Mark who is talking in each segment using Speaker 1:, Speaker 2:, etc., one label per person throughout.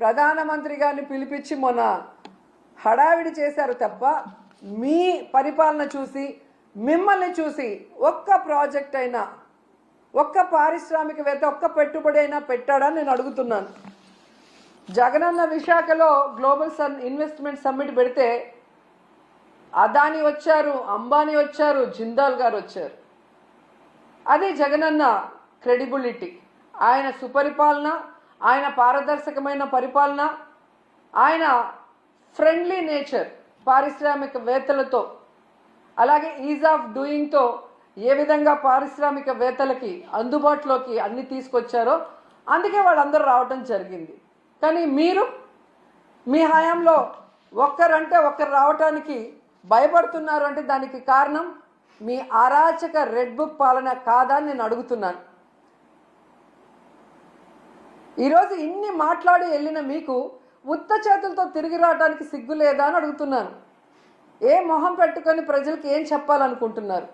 Speaker 1: ప్రధానమంత్రి గారిని పిలిపించి మొన్న హడావిడి చేశారు తప్ప మీ పరిపాలన చూసి మిమ్మల్ని చూసి ఒక్క ప్రాజెక్ట్ అయినా ఒక్క పారిశ్రామికవేత్త ఒక్క పెట్టుబడి అయినా పెట్టాడని నేను అడుగుతున్నాను. జగనన్న విశాఖలో గ్లోబల్ సన్ ఇన్వెస్ట్మెంట్ సమ్మిట్ పెడితే అదాని వచ్చారు అంబానీ వచ్చారు జిందాల్ గారు వచ్చారు. అది జగనన్న క్రెడిబిలిటీ ఆయన సుపరిపాలన ఆయన పారదర్శకమైన పరిపాలన ఆయన ఫ్రెండ్లీ నేచర్ పారిశ్రామికవేత్తలతో అలాగే ఈజ్ ఆఫ్ డూయింగ్తో ఏ విధంగా పారిశ్రామికవేత్తలకి అందుబాటులోకి అన్ని తీసుకొచ్చారో అందుకే వాళ్ళందరూ రావటం జరిగింది. కానీ మీరు మీ హయాంలో ఒక్కరంటే ఒక్కరు రావటానికి భయపడుతున్నారు అంటే దానికి కారణం మీ అరాచక రెడ్ బుక్ పాలన కాదా అని నేను అడుగుతున్నాను. ఈరోజు ఇన్ని మాట్లాడి వెళ్ళిన మీకు ఉత్త చేతులతో తిరిగి రావడానికి సిగ్గు లేదా అని అడుగుతున్నాను. ఏ మొహం పెట్టుకొని ప్రజలకు ఏం చెప్పాలనుకుంటున్నారు?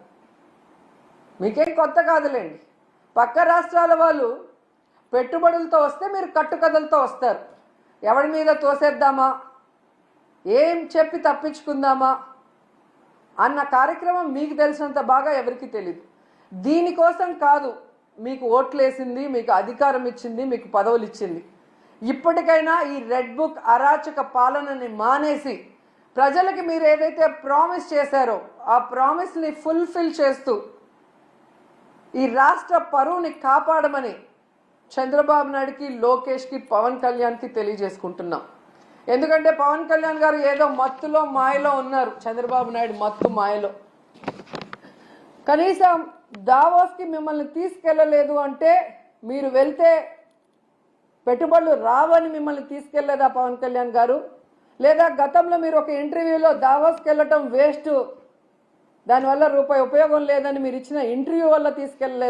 Speaker 1: మీకేం కొత్త కాదులేండి. పక్క రాష్ట్రాల వాళ్ళు పెట్టుబడులతో వస్తే మీరు కట్టుకథలతో వస్తారు. ఎవడి మీద తోసేద్దామా? ఏం చెప్పి తప్పించుకుందామా? అన్న కార్యక్రమం మీకు తెలిసినంత బాగా ఎవరికి తెలియదు దీనికోసం కాదు మీకు ఓట్లేసింది మీకు అధికారం ఇచ్చింది మీకు పదవులు ఇచ్చింది. ఇప్పటికైనా ఈ రెడ్ బుక్ అరాచక పాలనని మానేసి ప్రజలకి మీరు ఏదైతే ప్రామిస్ చేశారో ఆ ప్రామిస్ని ఫుల్ఫిల్ చేస్తూ ఈ రాష్ట్ర పరువుని కాపాడమని చంద్రబాబు నాయుడుకి లోకేష్కి పవన్ కళ్యాణ్కి తెలియజేసుకుంటున్నాం. ఎందుకంటే పవన్ కళ్యాణ్ గారు ఏదో మత్తులో మాయలో ఉన్నారు. చంద్రబాబు నాయుడు మత్తు మాయలో. కనీసం దావోస్కి మిమ్మల్ని తీసుకెళ్ళలేదు అంటే మీరు వెళ్తే పెట్టుబడులు రావని మిమ్మల్ని తీసుకెళ్ళేదా పవన్ కళ్యాణ్ గారు? లేదా గతంలో మీరు ఒక ఇంటర్వ్యూలో దావోస్కి వెళ్ళటం వేస్ట్ దానివల్ల రూపాయి ఉపయోగం లేదని మీరు ఇచ్చిన ఇంటర్వ్యూ వల్ల తీసుకెళ్ళలేదు?